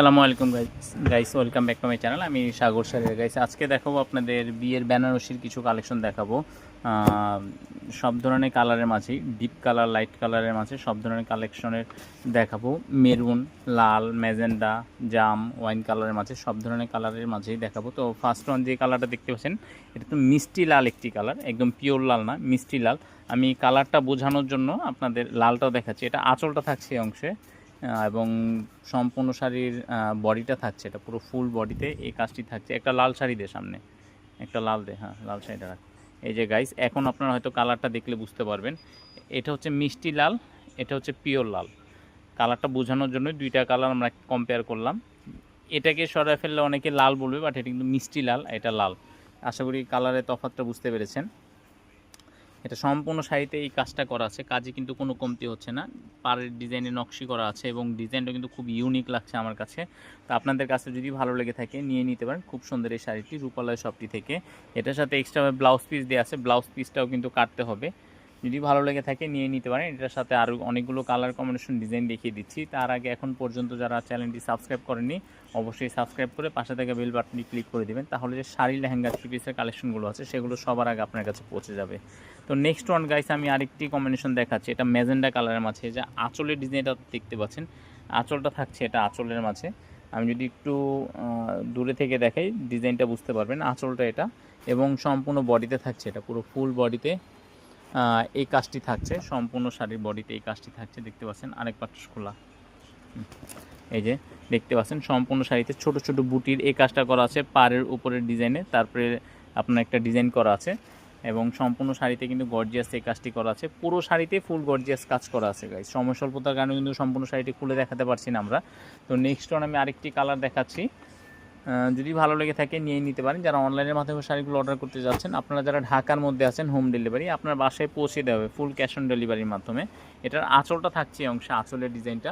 সালামু আলাইকুম guys welcome back to my channel আমি সাগর সারের গাইস আজকে দেখাবো আপনাদের বিয়ের বেনারসির কিছু কালেকশন দেখাবো। সব ধরনের কালারের মাঝেই ডিপ কালার লাইট কালারের মাঝে সব ধরনের কালেকশনের দেখাবো। মেরুন লাল, ম্যাজেন্ডা, জাম ওয়াইন কালারের মাঝে সব ধরনের কালারের মাঝেই দেখাবো। তো ফার্স্ট ওয়ান যে কালারটা দেখতে পাচ্ছেন, এটা তো মিষ্টি লাল একটি কালার একদম পিওর লাল না, মিষ্টি লাল। আমি কালারটা বোঝানোর জন্য আপনাদের লালটাও দেখাচ্ছি। এটা আঁচলটা থাকছে অংশে। এবং সম্পূর্ণ শাড়ির বডিটা থাকছে, এটা পুরো ফুল বডিতে এই কাজটি থাকছে। একটা লাল শাড়ি দে সামনে, একটা লাল দে হ্যাঁ লাল শাড়িটা রাখ। এই যে গাইস এখন আপনারা হয়তো কালারটা দেখলে বুঝতে পারবেন। এটা হচ্ছে মিষ্টি লাল, এটা হচ্ছে পিওর লাল। কালারটা বোঝানোর জন্য দুইটা কালার আমরা কম্পেয়ার করলাম। এটাকে সরায় ফেললে অনেকে লাল বলবে বাট এটা কিন্তু মিষ্টি লাল, এটা লাল। আশা করি কালারের তফাৎটা বুঝতে পেরেছেন। এটা সম্পূর্ণ শাড়িতে এই কাজটা করা আছে। কাজে কিন্তু কোনো কমতি হচ্ছে না। পাড়ের ডিজাইনে নকশি করা আছে এবং ডিজাইনটা কিন্তু খুব ইউনিক লাগছে আমার কাছে। তো আপনাদের কাছে যদি ভালো লেগে থাকে, নিয়ে নিতে পারেন। খুব সুন্দর এই শাড়িটি রূপালয় শপটি থেকে। এটার সাথে এক্সট্রা ব্লাউজ পিস দেওয়া আছে। ব্লাউজ পিসটাও কিন্তু কাটতে হবে। যদি ভালো লেগে থাকে নিয়ে নিতে পারেন। এটার সাথে আরও অনেকগুলো কালার কম্বিনেশন ডিজাইন দেখিয়ে দিচ্ছি। তার আগে এখন পর্যন্ত যারা চ্যানেলটি সাবস্ক্রাইব করেনি অবশ্যই সাবস্ক্রাইব করে পাশে থেকে বেল বাটনটি ক্লিক করে দেবেন। তাহলে যে শাড়ি, লেহেঙ্গা থ্রি পিসের কালেকশনগুলো আছে, সেগুলো সবার আগে আপনার কাছে পৌঁছে যাবে। তো নেক্সট ওয়ান গাইস আমি আরেকটি কম্বিনেশন দেখাচ্ছি। এটা ম্যাজেন্ডা কালারের মাঝে যে আঁচলের ডিজাইনটা দেখতে পাচ্ছেন, আঁচলটা থাকছে এটা আঁচলের মাঝে। আমি যদি একটু দূরে থেকে দেখাই ডিজাইনটা বুঝতে পারবেন, আঁচলটা এটা। এবং সম্পূর্ণ বডিতে থাকছে এটা, পুরো ফুল বডিতে এই কাজটি থাকছে, সম্পূর্ণ শাড়ির বডিতে এই কাজটি থাকছে, দেখতে পাচ্ছেন আরেক পাট খোলা। এই যে দেখতে পাচ্ছেন, সম্পূর্ণ শাড়িতে ছোট ছোট বুটির এই কাজটা করা আছে, পাড়ের উপরের ডিজাইনে, তারপরে আপনার একটা ডিজাইন করা আছে, এবং সম্পূর্ণ শাড়িতে কিন্তু গর্জিয়াস এই কাজটি করা আছে। পুরো শাড়িতে ফুল গর্জিয়াস কাজ করা আছে গাইজ সময় স্বল্পতার কারণে কিন্তু সম্পূর্ণ শাড়িটি খুলে দেখাতে পারছি না আমরা। তো নেক্সট আমি আরেকটি কালার দেখাচ্ছি। যদি ভালো লেগে থাকে নিয়ে নিতে পারেন। যারা অনলাইনের মাধ্যমে শাড়িগুলো অর্ডার করতে যাচ্ছেন, আপনারা যারা ঢাকার মধ্যে আছেন হোম ডেলিভারি আপনার বাসায় পৌঁছে দেওয়া হবে ফুল ক্যাশ অন ডেলিভারির মাধ্যমে। এটার আঁচলটা থাকছে অংশে, আঁচলের ডিজাইনটা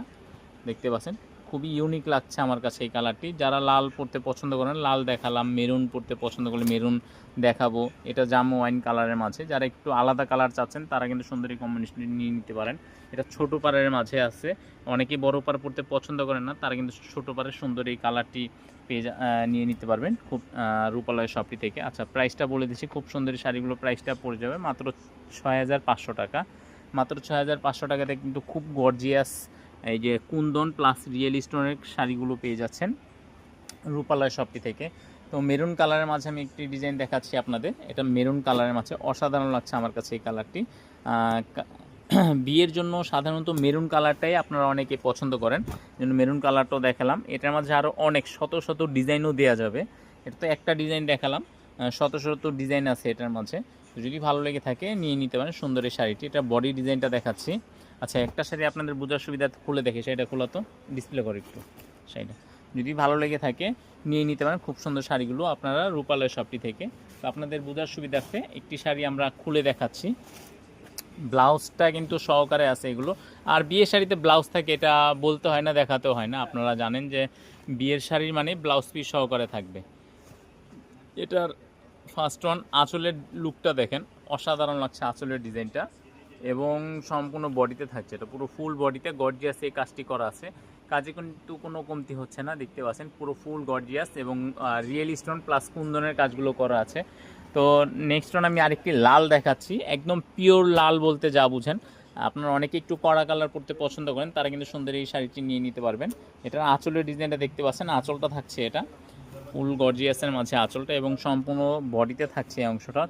দেখতে পাচ্ছেন। খুবই ইউনিক লাগছে আমার কাছে এই কালারটি যারা লাল পরতে পছন্দ করেন, লাল দেখালাম মেরুন পরতে পছন্দ করলে মেরুন দেখাবো। এটা জাম ওয়াইন কালারের মাঝে। যারা একটু আলাদা কালার চাচ্ছেন, তারা কিন্তু সুন্দরী কম্বিনেশন নিয়ে নিতে পারেন। এটা ছোট পাড়ের মাঝে আছে। অনেকেই বড় পাড় পরতে পছন্দ করেন না, তারা কিন্তু ছোট পাড়ের সুন্দর এই কালারটি পেয়ে নিয়ে নিতে পারবেন খুব রূপালয় শপটি থেকে। আচ্ছা প্রাইসটা বলে দিচ্ছি, খুব সুন্দরী শাড়িগুলো প্রাইসটা পড়ে যাবে। মাত্র ছয় হাজার পাঁচশো টাকা। মাত্র ছয় হাজার পাঁচশো টাকাতে কিন্তু খুব গর্জিয়াস এই যে কুন্দন প্লাস রিয়েল স্টোনের শাড়িগুলো পেয়ে যাচ্ছেন রূপালয় শপটি থেকে। তো মেরুন কালারের মাঝে আমি একটি ডিজাইন দেখাচ্ছি আপনাদের। এটা মেরুন কালারের মাঝে অসাধারণ লাগছে আমার কাছে এই কালারটি বিয়ের জন্য সাধারণত মেরুন কালারটাই আপনারা অনেকে পছন্দ করেন। জন্য মেরুন কালারটাও দেখালাম। এটার মাঝে আরও অনেক, শত শত ডিজাইনও দেওয়া যাবে। এটা তো একটা ডিজাইন দেখালাম। শত শত ডিজাইন আছে এটার মাঝে। যদি ভালো লেগে থাকে, নিয়ে নিতে পারেন সুন্দর এই শাড়িটি। এটা বডি ডিজাইনটা দেখাচ্ছি। আচ্ছা একটা শাড়ি আপনাদের বোঝার সুবিধা খুলে দেখে সেটা খোলা তো। ডিসপ্লে করে একটু শাড়িটা। যদি ভালো লেগে থাকে, নিয়ে নিতে পারেন। খুব সুন্দর শাড়িগুলো আপনারা রূপালয় শপটি থেকে। তো আপনাদের বোঝার সুবিধার্থে একটি শাড়ি আমরা খুলে দেখাচ্ছি। ব্লাউজটা কিন্তু সহকারে আছে এগুলো। আর বিয়ের শাড়িতে ব্লাউজ থাকে, এটা বলতে হয় না, দেখাতেও হয় না। আপনারা জানেন যে বিয়ের শাড়ির মানে ব্লাউজ পিস সহকারে থাকবে। এটার ফার্স্ট ওয়ান আঁচলের লুকটা দেখেন। অসাধারণ লাগছে আঁচলের ডিজাইনটা এবং সম্পূর্ণ বডিতে থাকছে। এটা পুরো ফুল বডিতে গর্জিয়াস এই কাজটি করা আছে। কাজে কিন্তু কোনো কমতি হচ্ছে না, দেখতে পাচ্ছেন, পুরো ফুল গর্জিয়াস এবং রিয়েল স্টোন প্লাস কুন্দনের কাজগুলো করা আছে। তো নেক্সট ওয়ান আমি আরেকটি লাল দেখাচ্ছি, একদম পিওর লাল বলতে যা বুঝেন। আপনারা অনেকে একটু কড়া কালার পরতে পছন্দ করেন, তারা কিন্তু সুন্দর এই শাড়িটি নিয়ে নিতে পারবেন। এটার আঁচলের ডিজাইনটা দেখতে পাচ্ছেন, আঁচলটা থাকছে এটা। ফুল গর্জিয়াসের মাঝে আঁচলটা এবং সম্পূর্ণ বডিতে থাকছে এই অংশটা।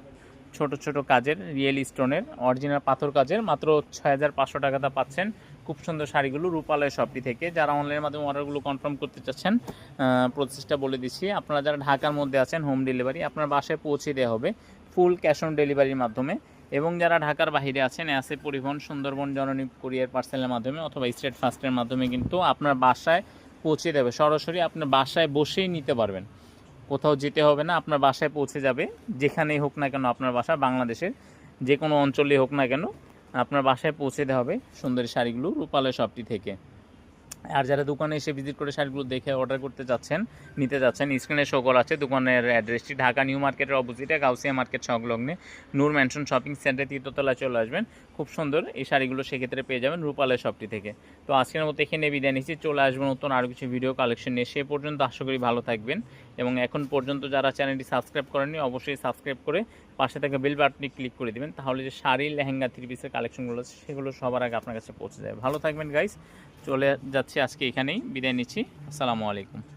ছোট ছোট কাজের রিয়েল স্টোনের, অরিজিনাল পাথর কাজের, মাত্র ছয় হাজার পাঁচশো টাকাটা পাচ্ছেন খুব সুন্দর শাড়িগুলো রূপালয় শপটি থেকে। যারা অনলাইনের মাধ্যমে অর্ডারগুলো কনফার্ম করতে চাচ্ছেন প্রসেসটা বলে দিচ্ছি, আপনারা যারা ঢাকার মধ্যে আছেন হোম ডেলিভারি আপনার বাসায় পৌঁছে দেওয়া হবে ফুল ক্যাশ অন ডেলিভারির মাধ্যমে। এবং যারা ঢাকার বাইরে আছেন এসে পরিবহন, সুন্দরবন, জননী কুরিয়ার পার্সেলের মাধ্যমে অথবা স্টেট ফাস্টের মাধ্যমে কিন্তু আপনার বাসায় পৌঁছে দেবে। সরাসরি আপনার বাসায় বসেই নিতে পারবেন। কোথাও যেতে হবে না, আপনার বাসায় পৌঁছে যাবে। যেখানেই হোক না কেন আপনার বাসা, বাংলাদেশের যে কোনো অঞ্চলে হোক না কেন আপনার বাসায় পৌঁছে দেওয়া হবে সুন্দরী শাড়িগুলো রূপালয় শপটি থেকে। আর যারা দোকানে এসে ভিজিট করে শাড়িগুলো দেখে অর্ডার করতে যাচ্ছেন নিতে যাচ্ছেন স্ক্রিনে শো করা আছে। দোকানের অ্যাড্রেসটি ঢাকা নিউ মার্কেটের অপোজিটে গাউসিয়া মার্কেট সংলগ্নে নূর ম্যানশন শপিং সেন্টার তীর্থতলায় চলে আসবেন। খুব সুন্দর। এই শাড়িগুলো সেক্ষেত্রে পেয়ে যাবেন রূপালের শপটি থেকে। তো আজকের মতো এখানে বিদায় নিচ্ছি। চলে আসব নতুন আরও কিছু ভিডিও কালেকশন নিয়ে। সে পর্যন্ত আশা করি ভালো থাকবেন। এবং এখন পর্যন্ত যারা চ্যানেলটি সাবস্ক্রাইব করেননি, অবশ্যই সাবস্ক্রাইব করে পাশে থাকা বেল বাটনটি ক্লিক করে দিবেন। তাহলে যে শাড়ি, লেহেঙ্গা থ্রি পিসের কালেকশনগুলো আছে, সেগুলো সবার আগে আপনার কাছে পৌঁছে যাবে ভালো থাকবেন গাইস চলে যাচ্ছি আজকে এখানেই। বিদায় নিচ্ছি। আসসালামু আলাইকুম।